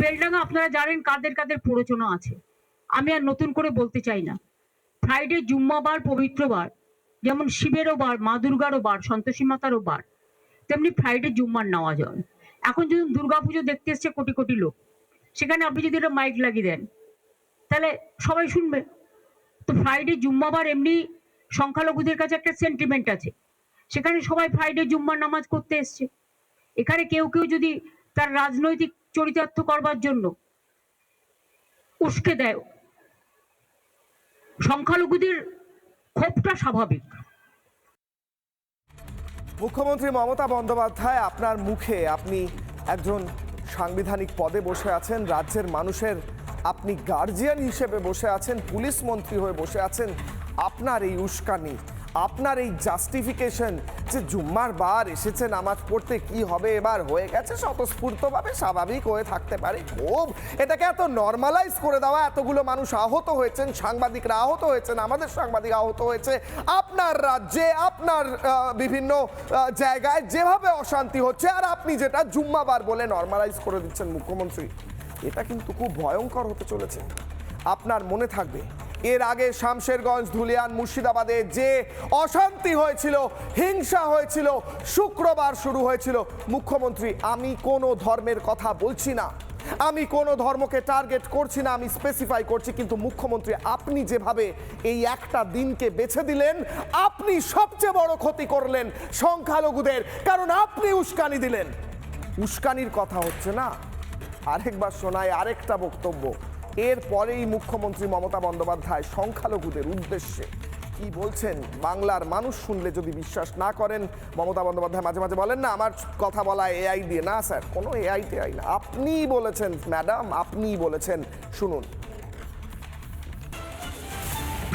বেলডাঙ্গা আপনারা জানেন কাদের কাদের প্ররোচনা আছে। আমি আর নতুন করে বলতে চাই না। ফ্রাইডে জুম্মাবার পবিত্রবার যেমন শিবেরও বার, মা দুর্গারও বার, সন্তোষী মাতারও বার, তেমনি ফ্রাইডে জুম্মার নেওয়া যায় এখন যদি দুর্গাপুজো দেখতে এসছে কোটি কোটি লোক, সেখানে আপনি যদি একটা মাইক লাগিয়ে দেন, তাহলে সবাই শুনবে। তো ফ্রাইডে জুম্মাবার এমনি সংখ্যালঘুদের কাছে একটা সেন্টিমেন্ট আছে। সেখানে সবাই ফ্রাইডে জুম্মার নামাজ করতে এসছে। এখানে কেউ কেউ যদি তার রাজনৈতিক চরিতার্থ করবার জন্য উস্কে দেয়। সংখ্যালঘুদের ক্ষোভটা স্বাভাবিক। মুখ্যমন্ত্রী মমতা বন্দ্যোপাধ্যায়, আপনার মুখে আপনি একজন সাংবিধানিক পদে বসে আছেন, রাজ্যের মানুষের আপনি গার্জিয়ান হিসেবে বসে আছেন, পুলিশ মন্ত্রী হয়ে বসে আছেন, আপনার এই উস্কানি আপনার এই জাস্টিফিকেশন যে জুম্মার বার এসেছে, নামাজ পড়তে কি হবে এবার হয়ে গেছে, স্বতঃস্ফূর্তভাবে স্বাভাবিক হয়ে থাকতে পারে, খুব। এটাকে এত নর্মালাইজ করে দেওয়া, এতগুলো মানুষ আহত হয়েছেন, সাংবাদিকরা আহত হয়েছেন, আমাদের সাংবাদিক আহত হয়েছে, আপনার রাজ্যে, আপনার বিভিন্ন জায়গায় যেভাবে অশান্তি হচ্ছে, আর আপনি যেটা জুম্মাবার বলে নর্মালাইজ করে দিচ্ছেন মুখ্যমন্ত্রী, এটা কিন্তু খুব ভয়ঙ্কর হতে চলেছে। আপনার মনে থাকবে এর আগে শামশেরগঞ্জ, ধুলিয়ান, মুর্শিদাবাদে যে অশান্তি হয়েছিল, হিংসা হয়েছিল, শুক্রবার শুরু হয়েছিল। মুখ্যমন্ত্রী, আমি কোনো ধর্মের কথা বলছি না। আমি কোনো ধর্মকে টার্গেট করছি না, আমি স্পেসিফাই করছি, কিন্তু মুখ্যমন্ত্রী, আপনি যেভাবে এই একটা দিনকে বেছে দিলেন, আপনি সবচেয়ে বড় ক্ষতি করলেন সংখ্যালঘুদের, কারণ আপনি উস্কানি দিলেন। উস্কানির কথা হচ্ছে না। আরেকবার শোনায় আরেকটা বক্তব্য। এরপরেই মুখ্যমন্ত্রী মমতা বন্দ্যোপাধ্যায় সংখ্যালঘুদের উদ্দেশ্যে কি বলছেন? বাংলার মানুষ শুনলে যদি বিশ্বাস না করেন, মমতা বন্দ্যোপাধ্যায় মাঝে মাঝে বলেন না, আমার কথা বলা এআই দিয়ে। না, স্যার, কোনো এআই টেআই না। আপনিই বলেছেন, ম্যাডাম, আপনিই বলেছেন। শুনুন।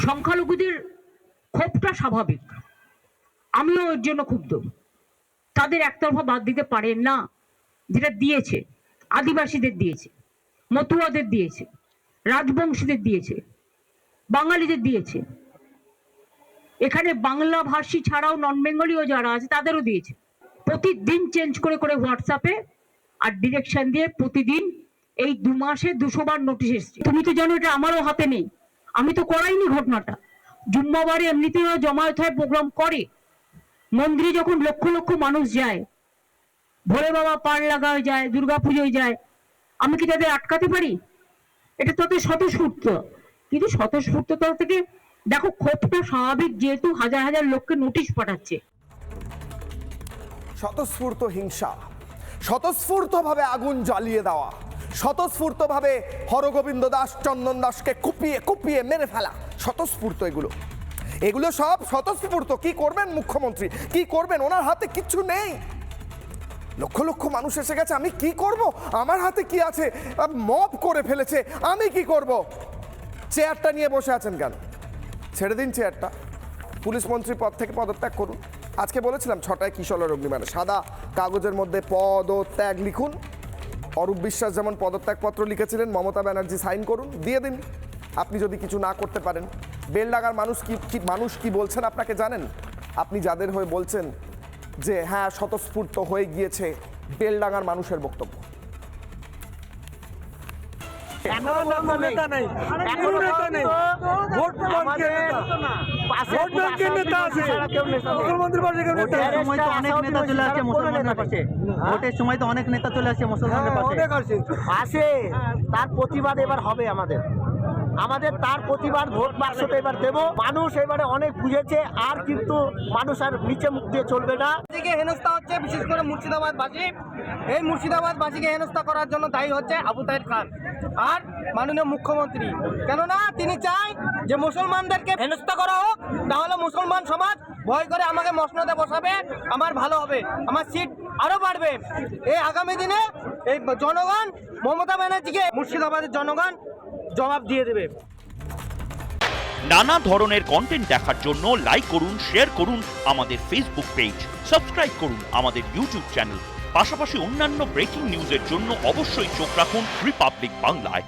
সংখ্যালঘুদের ক্ষোভটা স্বাভাবিক। আমিও এর জন্য ক্ষুব্ধ। তাদের একতরফা বাদ দিতে পারেন না, যেটা দিয়েছে। আদিবাসীদের দিয়েছে, মতুয়াদের দিয়েছে। রাজবংশীদের দিয়েছে, বাঙালিদের দিয়েছে। এখানে বাংলা ভাষী ছাড়াও নন বেঙ্গলিও যারা আছে, তাদেরও দিয়েছে। প্রতিদিন চেঞ্জ করে করে হোয়াটসঅ্যাপে আর ডিরেকশন দিয়ে প্রতিদিন এই দু মাসে দুশো বার নোটিশ এসছে। তুমি তো জানো এটা আমারও হাতে নেই। আমি তো করাইনি ঘটনাটা। জুম্মাবারে এমনিতেও জমায়েত হয় প্রোগ্রাম করে। মন্দিরে যখন লক্ষ লক্ষ মানুষ যায়, ভোলে বাবা পার লাগায় যায় দুর্গা পুজোয় যায়, আমি কি তাদের আটকাতে পারি? এটা তাদের স্বতঃস্ফূর্ত। কিন্তু স্বতঃস্ফূর্ততা থেকে দেখো ক্ষোভটা স্বাভাবিক যেহেতু হাজার হাজার লোককে নোটিশ পাঠাচ্ছে। স্বতঃস্ফূর্ত হিংসা, স্বতঃস্ফূর্তভাবে আগুন জ্বালিয়ে দেওয়া, স্বতঃস্ফূর্তভাবে হরগোবিন্দ দাস চন্দন দাসকে কুপিয়ে কুপিয়ে মেরে ফেলা, স্বতঃস্ফূর্ত এগুলো। এগুলো সব স্বতঃস্ফূর্ত। কি করবেন মুখ্যমন্ত্রী? কি করবেন? ওনার হাতে কিচ্ছু নেই। লক্ষ লক্ষ মানুষ এসে গেছে, আমি কি করব? আমার হাতে কি আছে? মব করে ফেলেছে, আমি কি করব? চেয়ারটা নিয়ে বসে আছেন কেন? ছেড়ে দিন চেয়ারটা। পুলিশ মন্ত্রী পদ থেকে পদত্যাগ করুন। আজকে বলেছিলাম ছটায় কিশোরের অগ্নিমানে সাদা কাগজের মধ্যে পদত্যাগ লিখুন। অরূপ বিশ্বাস যেমন পদত্যাগপত্র লিখেছিলেন, মমতা ব্যানার্জি সাইন করুন, দিয়ে দিন। আপনি যদি কিছু না করতে পারেন বেলডাঙ্গার মানুষ কি কি মানুষ কি বলছেন আপনাকে জানেন? আপনি যাদের হয়ে বলছেন যে হ্যাঁ স্বতঃস্ফূর্ত হয়ে গিয়েছে বেলডাঙ্গার মানুষের বক্তব্য। এখনও কোনো নেতা নেই। এখনও নেতা নেই। ভোট ব্যাংকের নেতা? ভোট ব্যাংকের নেতা আছে? মুখ্যমন্ত্রী পাশে কেউ নেতা ভোটের সময় তো অনেক নেতা চলে আসছে মুসলমানদের পাশে। ভোটের সময় তো অনেক নেতা চলে আসছে মুসলমানদের পাশে অনেক আছে আসে। তার প্রতিবাদ এবার হবে আমাদের। আমাদের তার প্রতিবাদ ভোট বাক্সটা এবার দেব। মানুষ এবারে অনেক বুঝেছে, আর কিন্তু মানুষ আর নিচে মুখ দিয়ে চলবে না। বাসীকে হেনস্থা হচ্ছে, বিশেষ করে মুর্শিদাবাদ বাসী এই মুর্শিদাবাদ বাসীকে হেনস্থা করার জন্য দায়ী হচ্ছে আবু তাহের খান আর মাননীয় মুখ্যমন্ত্রী। কেননা তিনি চায় যে মুসলমানদেরকে হেনস্থা করা হোক তাহলে মুসলমান সমাজ ভয় করে আমাকে মসনদে বসাবে, আমার ভালো হবে, আমার সিট আরও বাড়বে। এই আগামী দিনে এই জনগণ, মমতা ব্যানার্জিকে, মুর্শিদাবাদের জনগণ জবাব দিয়ে দেবে। নানা ধরনের কন্টেন্ট দেখার জন্য লাইক করুন শেয়ার করুন আমাদের ফেসবুক পেজ সাবস্ক্রাইব করুন আমাদের ইউটিউব চ্যানেল পাশাপাশি অন্যান্য ব্রেকিং নিউজের জন্য অবশ্যই চোখ রাখুন রিপাবলিক বাংলায়